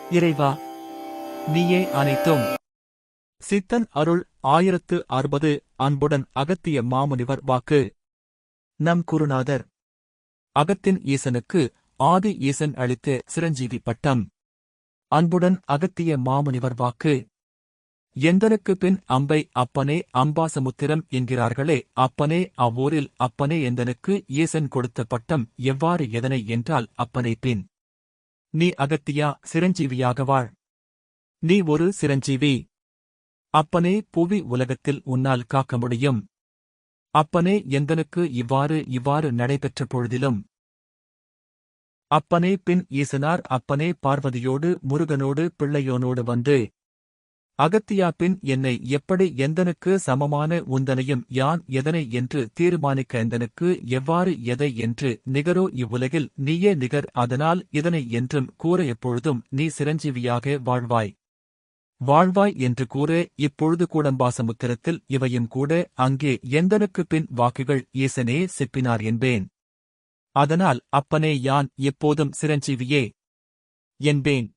இறைவா நீயே அனைத்தும். சித்தன் அருள் ஆயிரத்து அறுபது அன்புடன் அகத்திய மாமுனிவர் வாக்கு. நம் குருநாதர் அகத்தின் ஈசனுக்கு ஆதி ஈசன் அளித்த சிரஞ்சீவி பட்டம். அன்புடன் அகத்திய மாமுனிவர் வாக்கு. எந்தனுக்கு பின் அம்பை அப்பனே அம்பாசமுத்திரம் என்கிறார்களே அப்பனே அவ்வூரில் அப்பனே எந்தனுக்கு ஈசன் கொடுத்த பட்டம் எவ்வாறு எதனை என்றால் அப்பனை பின். நீ அகத்தியா சிரஞ்சீவியாக வாழ். நீ ஒரு சிரஞ்சீவி. அப்பனே புவி உலகத்தில் உன்னால் காக்க முடியும். அப்பனே எந்தனுக்கு இவ்வாறு இவ்வாறு நடைபெற்ற பொழுதிலும். அப்பனே பின் ஈசனார் அப்பனே பார்வதியோடு முருகனோடு பிள்ளையோனோடு வந்து அகத்தியாப்பின் என்னை எப்படி எந்தனுக்கு சமமான உந்தனையும் யான் எதனை என்று தீர்மானிக்க எந்தனுக்கு எவ்வாறு எதை என்று நிகரோ இவ்வுலகில் நீயே நிகர் அதனால் இதனை என்றும் கூற எப்பொழுதும் நீ சிரஞ்சீவியாக வாழ்வாய். வாழ்வாய் என்று கூற இப்பொழுது கூடம்பாசமுத்திரத்தில் இவையும் கூட அங்கே எந்தனுக்கு பின் வாக்குகள் ஈசனே செப்பினார் என்பேன். அதனால் அப்பனே யான் எப்போதும் சிரஞ்சீவியே என்பேன்.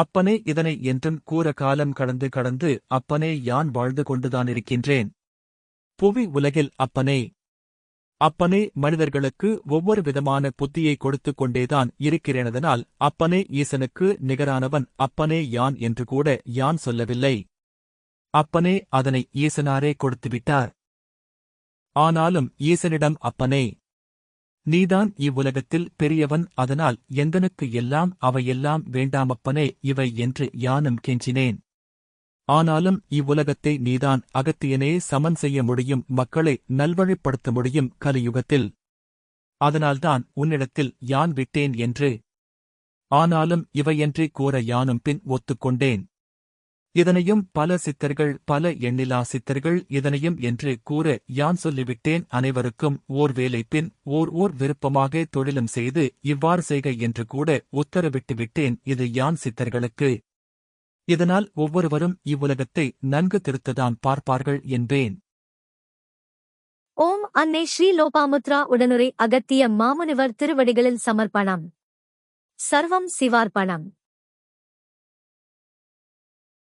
அப்பனே இதனை என்றும் கூற காலம் கடந்து கடந்து அப்பனே யான் வாழ்ந்து கொண்டுதான் இருக்கின்றேன் புவி உலகில் அப்பனே. அப்பனே மனிதர்களுக்கு ஒவ்வொரு விதமான புத்தியை கொடுத்துக் கொண்டேதான் இருக்கிறேனதனால் அப்பனே ஈசனுக்கு நிகரானவன் அப்பனே யான் என்று கூட யான் சொல்லவில்லை. அப்பனே அதனை ஈசனாரே கொடுத்துவிட்டார். ஆனாலும் ஈசனிடம் அப்பனே. நீதான் இவ்வுலகத்தில் பெரியவன் அதனால் எந்தனுக்கு எல்லாம் அவையெல்லாம் வேண்டாமப்பனே இவை என்று யானும் கெஞ்சினேன். ஆனாலும் இவ்வுலகத்தை நீதான் அகத்தியனே சமன் செய்ய முடியும் மக்களை நல்வழிப்படுத்த முடியும் கலியுகத்தில். அதனால்தான் உன்னிடத்தில் யான் விட்டேன் என்று. ஆனாலும் இவையன்றி கூற யானும் பின் ஒத்துக்கொண்டேன். இதனையும் பல சித்தர்கள் பல எண்ணிலா சித்தர்கள் இதனையும் என்று கூற யான் சொல்லிவிட்டேன் அனைவருக்கும் ஓர் வேலை பின் ஓர் ஓர் விருப்பமாக தொழிலும் செய்து இவ்வாறு செய்க என்று கூட உத்தரவிட்டு விட்டேன். இது யான் சித்தர்களுக்கு? இதனால் ஒவ்வொருவரும் இவ்வுலகத்தை நன்கு திருத்ததான் பார்ப்பார்கள் என்பேன். ஓம் அன்னை ஸ்ரீ லோபாமுத்ரா உடனுரை அகத்திய மாமுனிவர் திருவடிகளில் சமர்ப்பணம். சர்வம் சிவார்ப்பணம்.